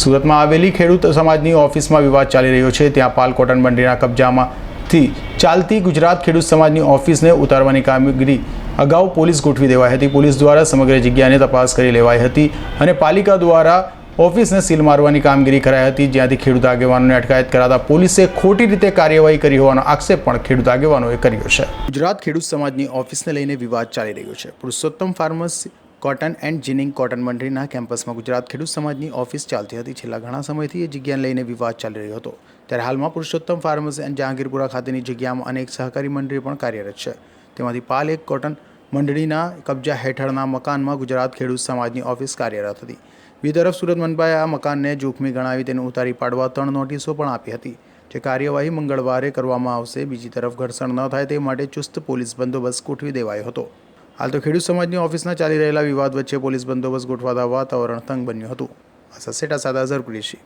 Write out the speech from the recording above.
સુરતમાં આવેલી ખેડૂત સમાજની ઓફિસમાં વિવાદ ચાલી રહ્યો છે. ત્યાં પાલ કોટન મંડીના કબજામાંથી ચાલતી ગુજરાત ખેડૂત સમાજની ઓફિસને ઉતારવાની કામગીરી અગાઉ પોલીસ ગોઠવી દેવાઈ હતી. પોલીસ દ્વારા સમગ્ર જગ્યાને તપાસ કરી લેવાઈ હતી અને પાલિકા દ્વારા ઓફિસને સીલ મારવાની કામગીરી કરાઈ હતી. જ્યાંથી ખેડૂત આગેવાનોને અટકાયત કરાતા પોલીસે ખોટી રીતે કાર્યવાહી કરી હોવાનો આક્ષેપ પણ ખેડૂત આગેવાનોએ કર્યો છે. ગુજરાત ખેડૂત સમાજની ઓફિસને લઈને વિવાદ ચાલી રહ્યો છે. Purushottam farmers cotton and ginning cotton મંડળીના કેમ્પસમાં ગુજરાત ખેડૂત સમાજની ઓફિસ ચાલતી હતી. છેલ્લા ઘણા સમયથી એ જગ્યાને લઈને વિવાદ ચાલી રહ્યો હતો. ત્યારે હાલમાં પુરુષોત્તમ ફાર્મસી એન્ડ જહાંગીરપુરા ખાતેની જગ્યામાં અનેક સહકારી મંડળી પણ કાર્યરત છે. તેમાંથી પાલ એક કોટન મંડળીના કબજા હેઠળના મકાનમાં ગુજરાત ખેડૂત સમાજની ઓફિસ કાર્યરત હતી. બીજી તરફ સુરત મનપાએ આ મકાનને જોખમી ગણાવી તેને ઉતારી પાડવા ત્રણ નોટિસો પણ આપી હતી, જે કાર્યવાહી મંગળવારે કરવામાં આવશે. બીજી તરફ ઘર્ષણ ન થાય તે માટે ચુસ્ત પોલીસ બંદોબસ્ત ગોઠવી દેવાયો હતો. હાલ તો ખેડૂત સમાજની ઓફિસના ચાલી રહેલા વિવાદ વચ્ચે પોલીસ બંદોબસ્ત ગોઠવાતા વાતાવરણ તંગ બન્યું હતું. આ સસેટા સાદા અઝર કુરેશી